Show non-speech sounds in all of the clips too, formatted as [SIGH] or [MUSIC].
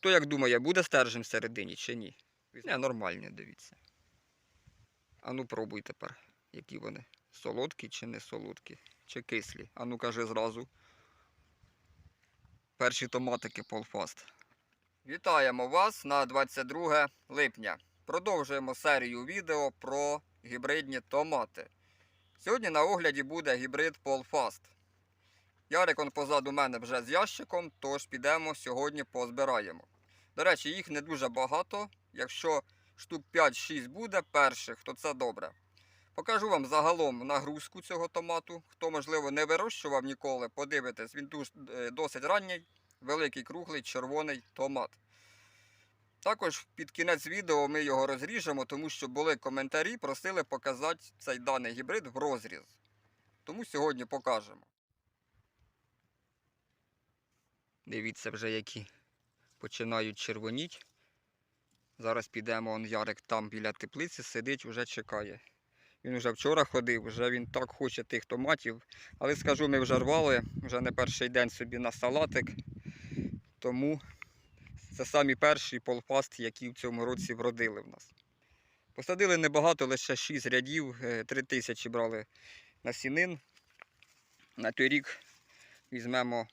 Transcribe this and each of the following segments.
Хто як думає, буде стержень всередині чи ні? Не, нормальні, дивіться. А ну пробуй тепер, які вони. Солодкі чи не солодкі, чи кислі. А ну кажи зразу. Перші томатики Полфаст. Вітаємо вас на 22 липня. Продовжуємо серію відео про гібридні томати. Сьогодні на огляді буде гібрид Полфаст. Ярик он позаду мене вже з ящиком, тож підемо сьогодні позбираємо. До речі, їх не дуже багато. Якщо штук 5-6 буде перших, то це добре. Покажу вам загалом нагрузку цього томату. Хто, можливо, не вирощував ніколи, подивитесь, він е, досить ранній, великий круглий червоний томат. Також під кінець відео ми його розріжемо, тому що були коментарі, просили показати цей даний гібрид в розріз. Тому сьогодні покажемо. Дивіться вже, які починають червоніть. Зараз підемо, он Ярик там біля теплиці сидить, вже чекає. Він вже вчора ходив, вже він так хоче тих томатів. Але скажу, ми вже рвали, вже не перший день собі на салатик. Тому це самі перші полфаст, які в цьому році вродили в нас. Посадили небагато, лише 6 рядів, 3 тисячі брали насінин. На той рік візьмемо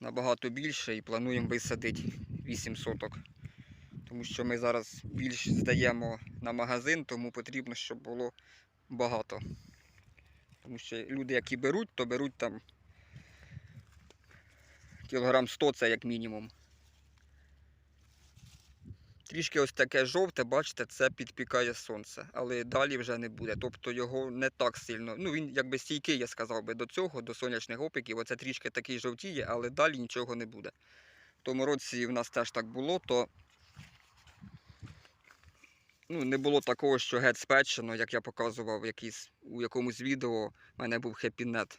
набагато більше і плануємо висадити 8 соток. Тому що ми зараз більш здаємо на магазин, тому потрібно, щоб було багато. Тому що люди, які беруть, то беруть там кілограм 100 це як мінімум. Трішки ось таке жовте, бачите, це підпікає сонце, але далі вже не буде. Тобто його не так сильно. Ну він якби стійкий, я сказав би, до цього, до сонячних опіків. Оце трішки такий жовтіє, але далі нічого не буде. В тому році в нас теж так було, то ну, не було такого, що геть спечено, як я показував в у якомусь відео, в мене був хепінет.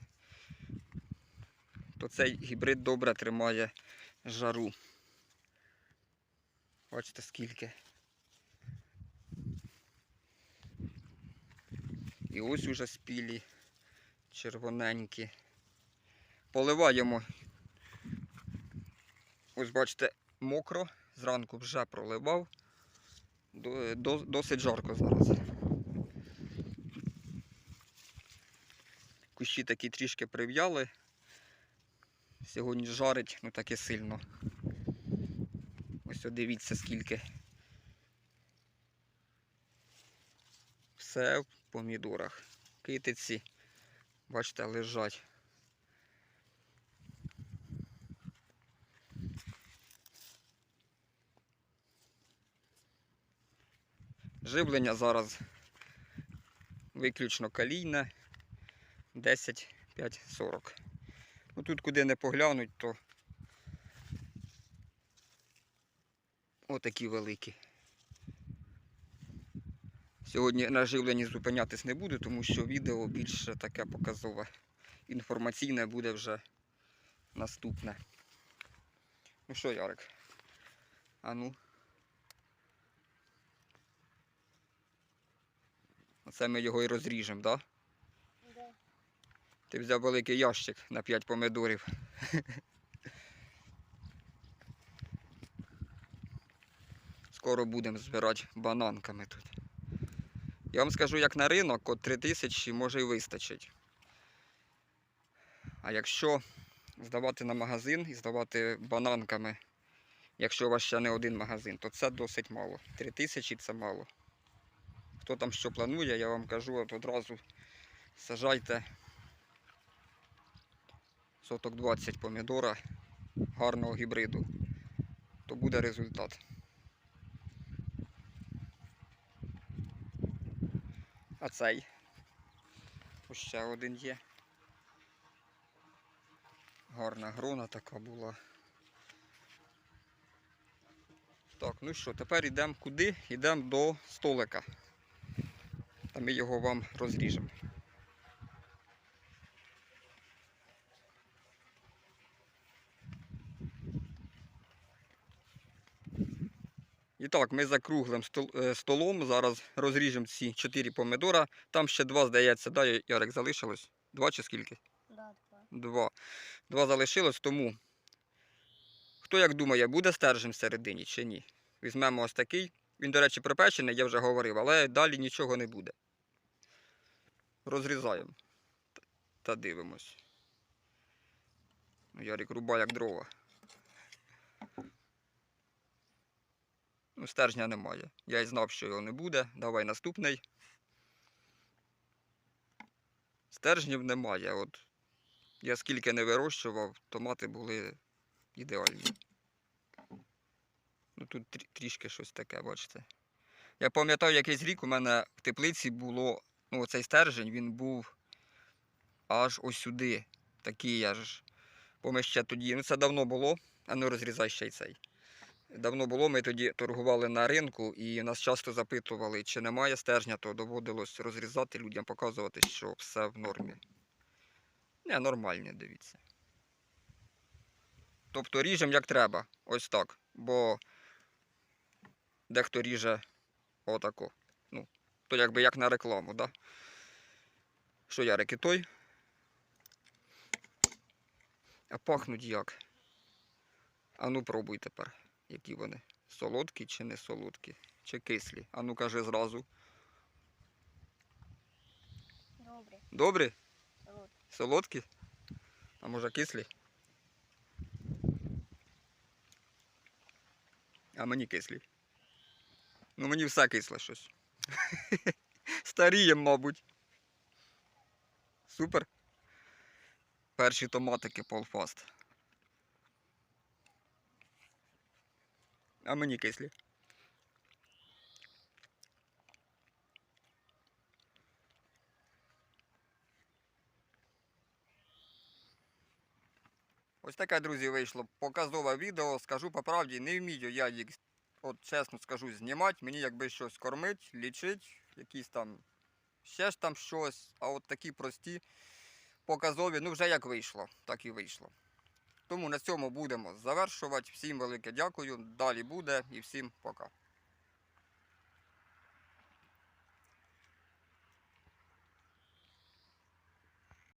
То цей гібрид добре тримає жару. Бачите скільки. І ось уже спілі, червоненькі. Поливаємо. Ось бачите, мокро, зранку вже проливав. До- до- Досить жарко зараз. Кущі такі трішки прив'яли. Сьогодні жарить, ну таке сильно. Ось дивіться скільки. Все в помідорах. Китиці, бачите, лежать. Живлення зараз виключно калійне 10 5 40. Ну тут куди не поглянуть, то отакі великі. Сьогодні на живленні зупинятись не буду, тому що відео більше таке показове. Інформаційне буде вже наступне. Ну що, Ярик? А ну. Оце ми його і розріжемо, так? Да? Да. Ти взяв великий ящик на 5 помидорів. [LAUGHS] Скоро будемо збирати бананками тут. Я вам скажу, як на ринок, от 3 тисячі може і вистачить. А якщо здавати на магазин і здавати бананками, якщо у вас ще не один магазин, то це досить мало. 3 тисячі це мало. Хто там що планує, я вам кажу, от одразу сажайте соток 20 помідора гарного гібриду, то буде результат. А цей ось ще один є. Гарна грона така була. Так, ну що, тепер йдемо куди? Йдемо до столика. Та ми його вам розріжемо. І так, ми за круглим е, столом зараз розріжемо ці 4 помидора. Там ще два, здається, да, Ярик, залишилось? Два чи скільки? Два. Два. Два залишилось, тому Хто як думає, буде стержень всередині чи ні? Візьмемо ось такий. Він, до речі, припечений, я вже говорив, але далі нічого не буде. Розрізаємо. Та- дивимось. Ну, Ярик руба як дрова. Ну, стержня немає. Я й знав, що його не буде. Давай наступний. Стержнів немає. От я скільки не вирощував, томати були ідеальні. Ну тут трі- трішки щось таке, бачите. Я пам'ятаю, якийсь рік у мене в теплиці було, ну оцей стержень, він був аж ось сюди. Такий аж. Бо ми ще тоді, ну це давно було, а ну розрізай ще й цей. Давно було, ми тоді торгували на ринку і нас часто запитували, чи немає стержня, то доводилось розрізати людям, показувати, що все в нормі. Не, нормальні, дивіться. Тобто ріжемо як треба, ось так. Бо дехто ріже отако. Ну, то якби як на рекламу, да? Що Ярик, і той? А пахнуть як? А ну пробуй тепер, які вони. Солодкі чи не солодкі? Чи кислі? А ну кажи зразу. Добре. Добрі? От. Солодкі? А може кислі? А мені кислі. Ну мені все кисле щось. [LAUGHS] Старієм, мабуть. Супер. Перші томатики полфаст. А мені кислі. Ось таке, друзі, вийшло показове відео. Скажу по правді, не вмію я їх, от чесно скажу, знімати. Мені якби щось кормить, лічить, якісь там ще ж там щось, а от такі прості показові, ну вже як вийшло, так і вийшло. Тому на цьому будемо завершувати. Всім велике дякую. Далі буде і всім пока.